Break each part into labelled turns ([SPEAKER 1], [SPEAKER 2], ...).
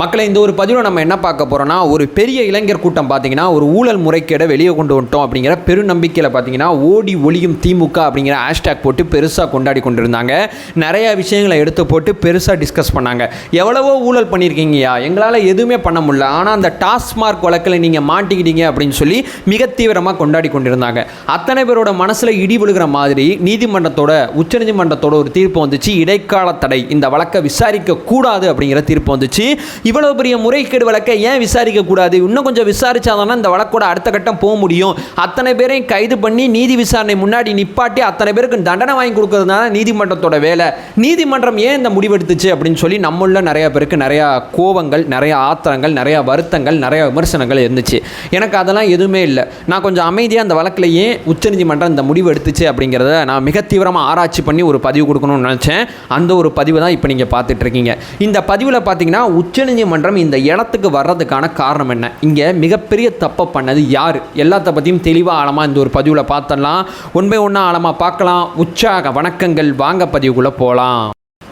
[SPEAKER 1] மக்களை இந்த ஒரு பதிவில் நம்ம என்ன பார்க்க போகிறோம்னா ஒரு பெரிய இளைஞர் கூட்டம் பார்த்தீங்கன்னா ஒரு ஊழல் முறைகேடை வெளியே கொண்டு வந்துட்டோம் அப்படிங்கிற பெருநம்பிக்கையில் பார்த்தீங்கன்னா ஓடி ஒளியும் திமுக அப்படிங்கிற ஹேஷ்டேக் போட்டு பெருசாக கொண்டாடி கொண்டிருந்தாங்க. நிறைய விஷயங்களை எடுத்து போட்டு பெருசாக டிஸ்கஸ் பண்ணாங்க. எவ்வளவோ ஊழல் பண்ணியிருக்கீங்கயா எங்களால் எதுவுமே பண்ண முடியல. ஆனால் அந்த டாஸ்மார்க் வழக்கில் நீங்கள் மாட்டிக்கிட்டீங்க அப்படின்னு சொல்லி மிக தீவிரமாக கொண்டாடி கொண்டிருந்தாங்க. அத்தனை பேரோட மனசில் இடி விழுகிற மாதிரி நீதிமன்றத்தோட உச்சநீதிமன்றத்தோட ஒரு தீர்ப்பு வந்துச்சு. இடைக்கால தடை. இந்த வழக்கை விசாரிக்க கூடாது அப்படிங்கிற தீர்ப்பு வந்துச்சு. இவ்வளவு பெரிய முறைகேடு வழக்கை ஏன் விசாரிக்க கூடாது? இன்னும் கொஞ்சம் விசாரிச்சாதானே இந்த வழக்கோட அடுத்த கட்டம் போக முடியும். அத்தனை பேரையும் கைது பண்ணி நீதி விசாரணை முன்னாடி நிப்பாட்டி அத்தனை பேருக்கு தண்டனை வாங்கி கொடுக்கறதுனால நீதிமன்றத்தோட வேலை. நீதிமன்றம் ஏன் இந்த முடிவெடுத்துச்சு அப்படின்னு சொல்லி நம்மள நிறைய பேருக்கு நிறைய கோபங்கள் நிறைய ஆத்திரங்கள் நிறைய வருத்தங்கள் நிறைய விமர்சனங்கள் இருந்துச்சு. எனக்கு அதெல்லாம் எதுவுமே இல்லை. நான் கொஞ்சம் அமைதியாக அந்த வழக்கில் ஏன் உச்சநீதிமன்றம் இந்த முடிவு எடுத்துச்சு அப்படிங்கிறத நான் மிக தீவிரமாக ஆராய்ச்சி பண்ணி ஒரு பதிவு கொடுக்கணும்னு நினச்சேன். அந்த ஒரு பதிவு தான் இப்போ நீங்கள் பார்த்துட்ருக்கீங்க இந்த பதிவில் பார்த்தீங்கன்னா உச்ச உச்சநீதிமன்றம் இந்த இடத்துக்கு வர்றதுக்கான காரணம் என்ன? இங்கே மிகப்பெரிய தப்பை பண்ணது யார்? எல்லாத்த பற்றியும் தெளிவாக ஆழமாக இந்த ஒரு பதிவில் பார்த்தலாம் ஒன் பை ஒன்றா ஆழமாக பார்க்கலாம் உற்சாக வணக்கங்கள். வாங்க பதிவுக்குள்ளே போகலாம்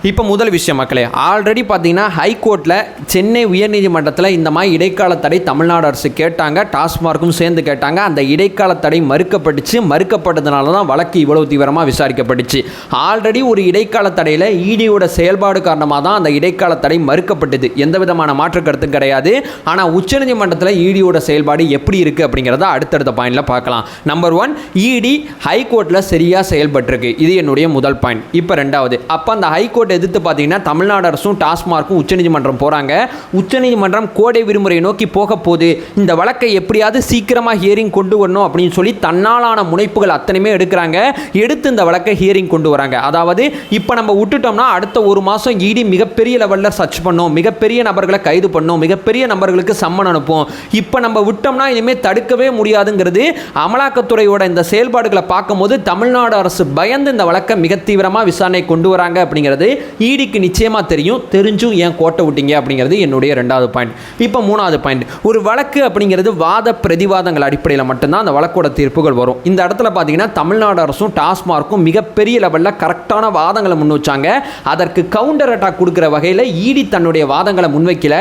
[SPEAKER 1] இப்போ முதல் விஷயம் மக்களே ஆல்ரெடி பார்த்தீங்கன்னா ஹைகோர்ட்டில் சென்னை உயர்நீதிமன்றத்தில் இந்த மாதிரி இடைக்கால தடை தமிழ்நாடு அரசு கேட்டாங்க டாஸ்மார்க்கும் சேர்ந்து கேட்டாங்க. அந்த இடைக்கால தடை மறுக்கப்பட்டுச்சு. மறுக்கப்பட்டதுனால தான் வழக்கு இவ்வளவு தீவிரமாக விசாரிக்கப்பட்டுச்சு. ஆல்ரெடி ஒரு இடைக்கால தடையில் இடியோட செயல்பாடு காரணமாக தான் அந்த இடைக்கால தடை மறுக்கப்பட்டது. எந்த விதமான மாற்று கருத்தும் கிடையாது. ஆனால் உச்சநீதிமன்றத்தில் இடியோட செயல்பாடு எப்படி இருக்குது அப்படிங்கிறத அடுத்தடுத்த பாயிண்டில் பார்க்கலாம். நம்பர் ஒன் இடி ஹைகோர்ட்டில் சரியாக செயல்பட்டிருக்கு. இது என்னுடைய முதல் பாயிண்ட் இப்போ ரெண்டாவது அப்போ அந்த ஹைகோர்ட் எதிர்த்து பார்த்தீங்கன்னா தமிழ்நாடு அரசும் டாஸ்மார்க்கும் உச்சநீதிமன்றம் போகிறாங்க உச்சநீதிமன்றம் கோடை விடுமுறையை நோக்கி போக போகுது. இந்த வழக்கை எப்படியாவது சீக்கிரமாக ஹியரிங் கொண்டு வரணும் அப்படின்னு சொல்லி தன்னாலான முனைப்புகள் அத்தனையுமே எடுக்கிறாங்க. எடுத்து இந்த வழக்கை ஹியரிங் கொண்டு வராங்க. அதாவது இப்போ நம்ம விட்டுட்டோம்னா அடுத்த ஒரு மாதம் இடி மிகப்பெரிய லெவலில் சர்ச் பண்ணோம். மிகப்பெரிய நபர்களை கைது பண்ணோம். மிகப்பெரிய நபர்களுக்கு சம்மன் அனுப்பும். இப்போ நம்ம விட்டோம்னா இனிமேல் தடுக்கவே முடியாதுங்கிறது அமலாக்கத்துறையோட இந்த செயல்பாடுகளை பார்க்கும்போது தமிழ்நாடு அரசு பயந்து இந்த வழக்கை மிக தீவிரமாக விசாரணை கொண்டு வராங்க அப்படிங்கிறது ஈடிக்கு நிச்சயமாக தெரியும் தெரிஞ்சும் ஏன் கோட்டை விட்டீங்க அப்படிங்கிறது என்னுடைய ரெண்டாவது பாயிண்ட் இப்போ மூணாவது பாயிண்ட் ஒரு வழக்கு அப்படிங்கிறது வாத பிரதிவாதங்கள் அடிப்படையில் மட்டும்தான் அந்த வழக்கோட தீர்ப்புகள் வரும். இந்த இடத்துல பார்த்தீங்கன்னா தமிழ்நாடு அரசும் டாஸ்மார்க்கும் மிகப்பெரிய லெவலில் கரெக்டான வாதங்களை முன் வச்சாங்க. அதற்கு கவுண்டர் அட்டாக் கொடுக்குற வகையில் ஈடி தன்னுடைய வாதங்களை முன்வைக்கல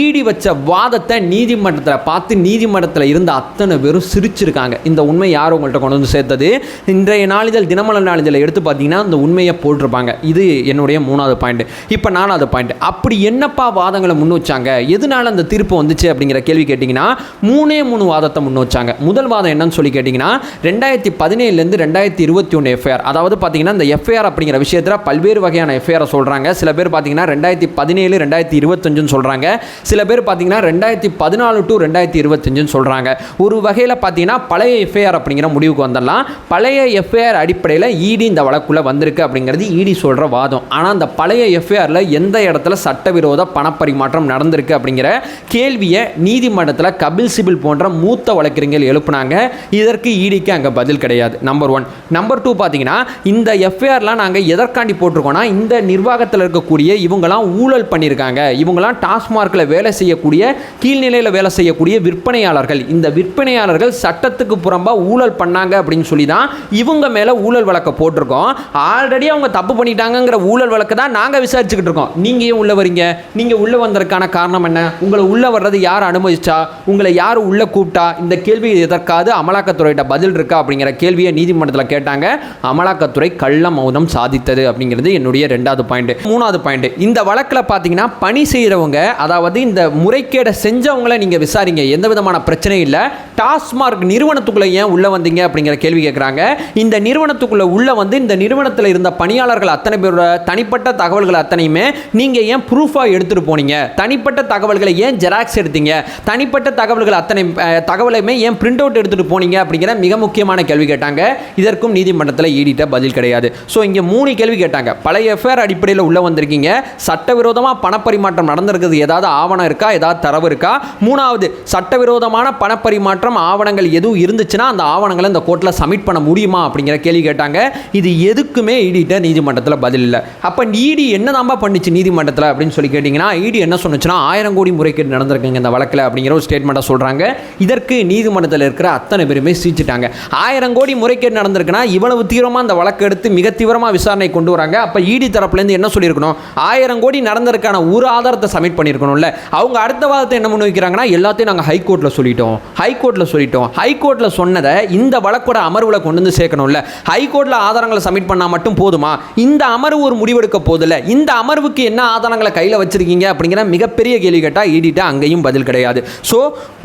[SPEAKER 1] ஈடி வச்ச வாதத்தை நீதிமன்றத்தில் பார்த்து நீதிமன்றத்தில் இருந்த அத்தனை பேரும் சிரிச்சிருக்காங்க. இந்த உண்மை யார் உங்கள்கிட்ட கொண்டு வந்து சேர்த்தது? இன்றைய நாளிதழ் தினமலர் நாளிதழை எடுத்து பார்த்தீங்கன்னா இந்த உண்மையை போட்டிருப்பாங்க. இது என்னுடைய மூணாவது பாயிண்ட் இப்போ நாலாவது பாயிண்ட் அப்படி என்னப்பா வாதங்களை முன் வச்சாங்க? எதனால அந்த தீர்ப்பு வந்துச்சு அப்படிங்கிற கேள்வி கேட்டிங்கன்னா மூணே மூணு வாதத்தை முன் வச்சாங்க. முதல் வாதம் என்னன்னு சொல்லி கேட்டிங்கன்னா ரெண்டாயிரத்தி பதினேழுலேருந்து ரெண்டாயிரத்தி இருபத்தி ஒன்று எஃப்ஐஆர் அதாவது பார்த்தீங்கன்னா இந்த எஃப்ஐஆர் அப்படிங்கிற விஷயத்தில் பல்வேறு வகையான எஃப்ஐஆரை சொல்கிறாங்க சில பேர் பார்த்தீங்கன்னா ரெண்டாயிரத்தி பதினேழு ரெண்டாயிரத்தி இருபத்தஞ்சுன்னு சொல்கிறாங்க சில பேர் பார்த்தீங்கன்னா ரெண்டாயிரத்தி பதினாலு டு ரெண்டாயிரத்தி இருபத்தஞ்சுன்னு சொல்கிறாங்க ஒரு வகையில் பார்த்தீங்கன்னா பழைய எஃப்ஐஆர் அப்படிங்கிற முடிவுக்கு வந்துடலாம். பழைய எஃப்ஐஆர் அடிப்படையில் இடி இந்த வழக்குள்ளே வந்திருக்கு அப்படிங்கிறது இடி சொல்கிற வாதம். ஆனால் அந்த பழைய எஃப்ஐஆரில் எந்த இடத்துல சட்டவிரோத பணப்பரிமாற்றம் நடந்திருக்கு அப்படிங்கிற கேள்வியை நீதிமன்றத்தில் கபில் சிபில் போன்ற மூத்த வழக்கறிஞர்கள் எழுப்புனாங்க. இதற்கு ஈடிக்கு அங்கே பதில் கிடையாது. நம்பர் ஒன் நம்பர் டூ பார்த்தீங்கன்னா இந்த எஃப்ஐஆர்லாம் நாங்கள் எதற்காண்டி போட்டிருக்கோம்னா இந்த நிர்வாகத்தில் இருக்கக்கூடிய இவங்களாம் ஊழல் பண்ணியிருக்காங்க. இவங்களாம் டாஸ்மார்க்கில் வேலை செய்யக்கூடிய கீழ்நிலையில் வேலை செய்யக்கூடிய விற்பனையாளர்கள். இந்த விற்பனையாளர்கள் சட்டத்துக்கு புறம்பாக ஊழல் பண்ணாங்க அப்படின்னு சொல்லி தான் இவங்க மேலே ஊழல் வழக்கை போட்டிருக்கோம். ஆல்ரெடி அவங்க தப்பு பண்ணிட்டாங்கிற ஊழல் வழக்கு தான் நாங்கள் விசாரிச்சுக்கிட்டு இருக்கோம். நீங்கள் ஏன் உள்ளே வரீங்க? நீங்கள் உள்ளே வந்ததுக்கான காரணம் என்ன? உங்களை உள்ளே வர்றது யார் அனுமதிச்சா? உங்களை யார் உள்ளே கூப்பிட்டா? இந்த கேள்வி எதற்காவது அமலாக்கத்துறையிட்ட பதில் இருக்கா? அப்படிங்கிற கேள்வியை நீதிமன்றத்தில் கேட்டாங்க. அமலாக்கத்துறை கள்ள மௌனம் சாதித்தது அப்படிங்கிறது என்னுடைய ரெண்டாவது பாயிண்ட் மூணாவது பாயிண்ட் இந்த வழக்கில் பார்த்தீங்கன்னா பணி செய்கிறவங்க அதாவது இந்த முறைகேடை செஞ்சவங்கள நீங்கள் விசாரிங்க. எந்த விதமான பிரச்சனையும் இல்லை. டாஸ்மார்க் நிறுவனத்துக்குள்ளே ஏன் உள்ளே வந்தீங்க? அப்படிங்கிற கேள்வி கேட்குறாங்க இந்த நிறுவனத்துக்குள்ளே உள்ளே வந்து இந்த நிறுவனத்தில் இருந்த பணியாளர்கள் அத்தனை பேரோட தனிப்பட்ட தனிப்பட்ட தகவல்கள் அத்தனையுமே நீங்கள் ஏன் ப்ரூஃபாக எடுத்துகிட்டு போனீங்க? தனிப்பட்ட தகவல்களை ஏன் ஜெராக்ஸ் எடுத்தீங்க? தனிப்பட்ட தகவல்கள் அத்தனை தகவலையுமே ஏன் பிரிண்ட் அவுட் எடுத்துகிட்டு போனீங்க அப்படிங்கிற மிக முக்கியமான கேள்வி கேட்டாங்க. இதற்கும் நீதிமன்றத்தில் ஈடிட்ட பதில் கிடையாது. ஸோ இங்கே மூணு கேள்வி கேட்டாங்க. பழைய எஃப்ஐஆர் அடிப்படையில் உள்ளே வந்திருக்கீங்க. சட்டவிரோதமாக பணப்பரிமாற்றம் நடந்திருக்கிறது ஏதாவது ஆவணம் இருக்கா? ஏதாவது தரவு இருக்கா? மூணாவது சட்டவிரோதமான பணப்பரிமாற்றம் ஆவணங்கள் எதுவும் இருந்துச்சுன்னா அந்த ஆவணங்களை இந்த கோர்ட்டில் சப்மிட் பண்ண முடியுமா அப்படிங்கிற கேள்வி கேட்டாங்க. இது எதுக்குமே ஈடிட்ட நீதிமன்றத்தில் பதில் இல்லை. அப்போ அப்போ இடி என்னதாம்பா பண்ணிச்சு நீதிமன்றத்தில் அப்படின்னு சொல்லி கேட்டிங்கன்னா இடி என்ன சொன்னுச்சுன்னா ஆயிரம் கோடி முறைகேடு நடந்திருக்குங்க இந்த வழக்கில் அப்படிங்கிற ஒரு ஸ்டேட்மெண்ட்டை சொல்கிறாங்க இதற்கு நீதிமன்றத்தில் இருக்கிற அத்தனை பேருமே சீச்சிட்டாங்க ஆயிரம் கோடி முறைகேடு நடந்திருக்குன்னா இவ்வளவு தீவிரமாக அந்த வழக்கு எடுத்து மிக தீவிரமாக விசாரணை கொண்டு வராங்க. அப்போ இடி தரப்புலேருந்து என்ன சொல்லியிருக்கணும்? ஆயிரம் கோடி நடந்திருக்கான ஒரு ஆதாரத்தை சப்மிட் பண்ணியிருக்கணும்ல. அவங்க அடுத்த வாதத்தை என்ன பண்ண வைக்கிறாங்கன்னா எல்லாத்தையும் நாங்கள் ஹைகோர்ட்டில் சொல்லிட்டோம். ஹைகோர்ட்டில் சொல்லிட்டோம். ஹைகோர்ட்டில் சொன்னதை இந்த வழக்கோட அமர்வில் கொண்டு வந்து சேர்க்கணும்ல. ஹைகோர்ட்டில் ஆதாரங்களை சப்மிட் பண்ணால் மட்டும் போதுமா? இந்த அமர்வு ஒரு முடிவெடுக்க போதில்ல. இந்த அமர்வுக்கு என்ன ஆதாரங்களை கையில் வச்சிருக்கீங்க அப்படிங்கிற மிகப்பெரிய கேள்வி கேட்டால் ஈடிட்ட அங்கேயும் பதில் கிடையாது. ஸோ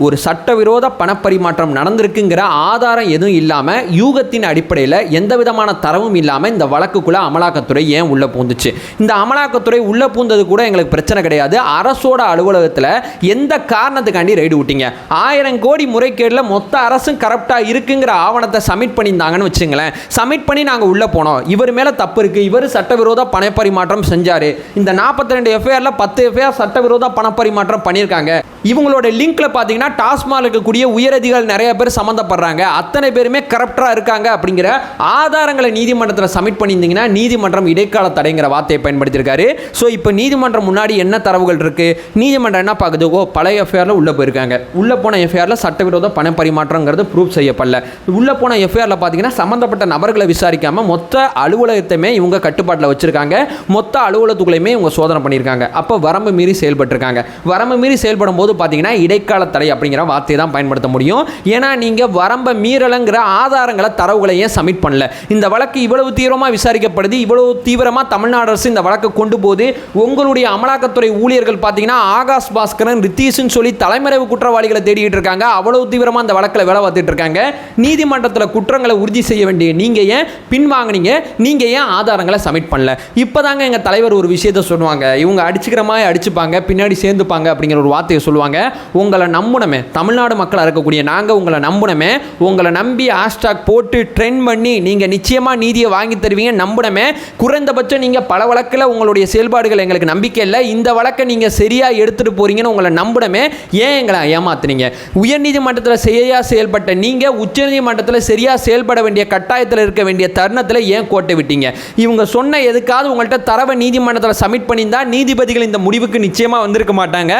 [SPEAKER 1] ஒரு சட்டவிரோத பணப்பரிமாற்றம் நடந்திருக்குங்கிற ஆதாரம் எதுவும் இல்லாமல் யூகத்தின் அடிப்படையில் எந்த விதமான தரவும் இல்லாமல் இந்த வழக்குக்குள்ளே அமலாக்கத்துறை ஏன் உள்ளே பூந்துச்சு? இந்த அமலாக்கத்துறை உள்ளே பூந்தது கூட எங்களுக்கு பிரச்சனை கிடையாது. அரசோட அலுவலகத்தில் எந்த காரணத்துக்காண்டி ரைடு விட்டீங்க? ஆயிரம் கோடி முறைகேடில் மொத்த அரசும் கரப்டாக இருக்குங்கிற ஆவணத்தை சப்மிட் பண்ணியிருந்தாங்கன்னு வச்சுங்களேன். சப்மிட் பண்ணி நாங்கள் உள்ளே போனோம். இவர் மேலே தப்பு இருக்குது இவர் சட்டவிரோத பணப்பரிமாற்றம் செஞ்சார். இந்த நாற்பத்தி ரெண்டு எஃப்ஐஆரில் பத்து எஃப்ஐஆர் சட்டவிரோத பணப்பரிமாற்றம் பண்ணியிருக்காங்க. இவங்களோட லிங்க்ல பார்த்தீங்கன்னா டாஸ்மாக இருக்கக்கூடிய உயரதிகாரிகள் நிறைய பேர் சம்மந்தப்படுறாங்க. அத்தனை பேருமே கரப்டாக இருக்காங்க அப்படிங்கிற ஆதாரங்களை நீதிமன்றத்தில் சப்மிட் பண்ணியிருந்தீங்கன்னா நீதிமன்றம் இடைக்கால தடைங்கிற வார்த்தையை பயன்படுத்தியிருக்காரு. ஸோ இப்போ நீதிமன்றம் முன்னாடி என்ன தரவுகள் இருக்கு? நீதிமன்றம் என்ன பார்க்குது ஓ பழைய எஃப்ஐஆரில் உள்ளே போயிருக்காங்க. உள்ளே போன எஃப்ஐஆரில் சட்டவிரோத பண பரிமாற்றங்கிறது ப்ரூவ் செய்யப்படல. உள்ளே போன எஃப்ஐஆரில் பார்த்தீங்கன்னா சம்மந்தப்பட்ட நபர்களை விசாரிக்காமல் மொத்த அலுவலகத்தையுமே இவங்க கட்டுப்பாட்டில் வச்சிருக்காங்க. மொத்த அலுவலகத்துக்குள்ளேயுமே இவங்க சோதனை பண்ணியிருக்காங்க. அப்போ வரம்பு மீறி செயல்பட்டிருக்காங்க. வரம்பு மீறி செயல்படும் போது பார்த்தீங்கன்னா இடைக்கால தடை அப்படிங்கிற வார்த்தையை தான் பயன்படுத்த முடியும். ஏன்னா நீங்கள் வரம்பை மீறலைங்கிற ஆதாரங்களை தரவுகளை ஏன் சப்மிட் பண்ணல? இந்த வழக்கு இவ்வளவு தீவிரமாக விசாரிக்கப்படுது இவ்வளவு தீவிரமாக தமிழ்நாடு அரசு இந்த வழக்கு கொண்டு போது உங்களுடைய அமலாக்கத்துறை ஊழியர்கள் பார்த்தீங்கன்னா ஆகாஷ் பாஸ்கரன் ரித்தீஷ்னு சொல்லி தலைமறைவு குற்றவாளிகளை தேடிக்கிட்டு இருக்காங்க. அவ்வளவு தீவிரமாக அந்த வழக்கில் வேலை பார்த்துட்டு இருக்காங்க. நீதிமன்றத்தில் குற்றங்களை உறுதி செய்ய வேண்டிய நீங்கள் ஏன் பின்வாங்கினீங்க? நீங்கள் ஏன் ஆதாரங்களை சப்மிட் பண்ணல? இப்போதாங்க எங்கள் தலைவர் ஒரு விஷயத்த சொல்லுவாங்க. இவங்க அடிச்சுக்கிற மாதிரி அடிச்சுப்பாங்க பின்னாடி சேர்ந்துப்பாங்க அப்படிங்கிற ஒரு வார்த்தையை சொல்லுவாங்க. உங்களை நம்புனமே தமிழ்நாடு மக்களாக இருக்கக்கூடிய நாங்கள் உங்களை நம்புனமே உங்களை நம்பி ஹேஷ்டாக் போட்டு ட்ரெண்ட் பண்ணி நீங்கள் நிச்சயமாக நீதியை வாங்கி தருவீங்க நம்புனமே. குறைந்தபட்சம் நீங்கள் பல வழக்கில் உங்களுடைய செயல்பாடுகள் எங்களுக்கு நம்பிக்கை இல்லை. இந்த வழக்கை நீங்கள் சரியாக எடுத்துகிட்டு போகிறீங்கன்னு உங்களை நம்புனமே. ஏன் எங்களை ஏமாத்துனீங்க? உயர்நீதிமன்றத்தில் சரியாக செயல்பட்ட நீங்கள் உச்சநீதிமன்றத்தில் சரியாக செயல்பட வேண்டிய கட்டாயத்தில் இருக்க வேண்டிய தருணத்தில் ஏன் கோட்டை விட்டீங்க? இவங்க சொன்ன எதுக்காவது உங்கள்கிட்ட தரவை நீதிமன்றத்தில் சப்மிட் பண்ணியிருந்தால் நீதிபதிகள் இந்த முடிவுக்கு நிச்சயமாக வந்திருக்க மாட்டாங்க.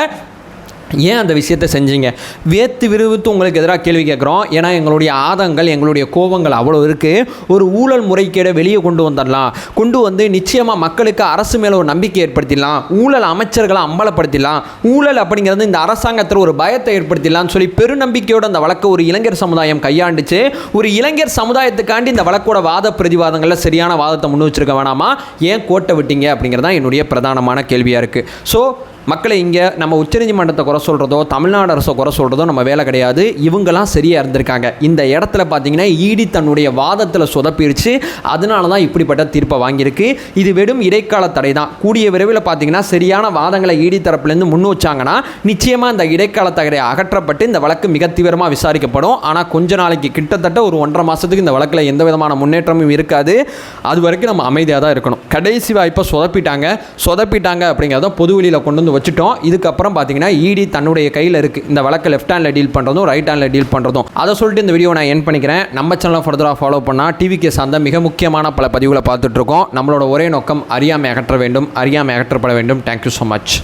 [SPEAKER 1] ஏன் அந்த விஷயத்தை செஞ்சீங்க? வேத்து விருவித்து உங்களுக்கு எதிராக கேள்வி கேட்குறோம். ஏன்னா எங்களுடைய ஆதங்கள் எங்களுடைய கோபங்கள் அவ்வளோ இருக்குது ஒரு ஊழல் முறைகேடை வெளியே கொண்டு வந்துடலாம். கொண்டு வந்து நிச்சயமாக மக்களுக்கு அரசு மேலே ஒரு நம்பிக்கை ஏற்படுத்திடலாம். ஊழல் அமைச்சர்களை அம்பலப்படுத்திடலாம். ஊழல் அப்படிங்கிறது இந்த அரசாங்கத்தில் ஒரு பயத்தை ஏற்படுத்திடலாம்னு சொல்லி பெருநம்பிக்கையோடு அந்த வழக்கை ஒரு இளைஞர் சமுதாயம் கையாண்டுச்சு. ஒரு இளைஞர் சமுதாயத்துக்காண்டி இந்த வழக்கோட வாத பிரதிவாதங்களில் சரியான வாதத்தை முன் வச்சிருக்க வேணாமா? ஏன் கோட்டை விட்டீங்க அப்படிங்கிறது தான் என்னுடைய பிரதானமான கேள்வியாக இருக்குது ஸோ மக்களை இங்கே நம்ம உச்சநீதிமன்றத்தை குறை சொல்கிறதோ தமிழ்நாடு அரசை குறை சொல்கிறதோ நம்ம வேலை கிடையாது. இவங்கெல்லாம் சரியாக இருந்திருக்காங்க. இந்த இடத்துல பார்த்தீங்கன்னா ஈடி தன்னுடைய வாதத்தில் சொதப்பிடுச்சு அதனால தான் இப்படிப்பட்ட தீர்ப்பை வாங்கியிருக்கு. இது வெறும் இடைக்கால தடை தான். கூடிய விரைவில் பார்த்தீங்கன்னா சரியான வாதங்களை இடி தரப்புலேருந்து முன் வச்சாங்கன்னா நிச்சயமாக இந்த இடைக்கால தடை அகற்றப்பட்டு இந்த வழக்கு மிக தீவிரமாக விசாரிக்கப்படும். ஆனால் கொஞ்ச நாளைக்கு கிட்டத்தட்ட ஒரு ஒன்றரை மாதத்துக்கு இந்த வழக்கில் எந்த விதமான முன்னேற்றமும் இருக்காது. அது வரைக்கும் நம்ம அமைதியாக தான் இருக்கணும். கடைசி வாய்ப்பை சொதப்பிட்டாங்க. சொதப்பிட்டாங்க அப்படிங்கிறத பொதுவெளியில் கொண்டு வந்து வச்சுட்டோம். இதுக்கப்புறம் பார்த்தீங்கன்னா இடி தன்னுடைய கையில் இருக்குது இந்த வழக்கு லெஃப்ட் ஹேண்டில் டீல் பண்ணுறதும் ரைட் ஹேண்டில் டீல் பண்ணுறதும் அதை சொல்லிட்டு இந்த வீடியோ நான் என் பண்ணிக்கிறேன். நம்ம சேனலை ஃபர்தராக ஃபாலோ பண்ணால் டிவிக்கு சார்ந்த மிக முக்கியமான பல பதிவுகளை பார்த்துட்ருக்கோம் நம்மளோட ஒரே நோக்கம் அறியாமை அகற்ற வேண்டும். அறியாமை அகற்றப்பட வேண்டும். Thank you so much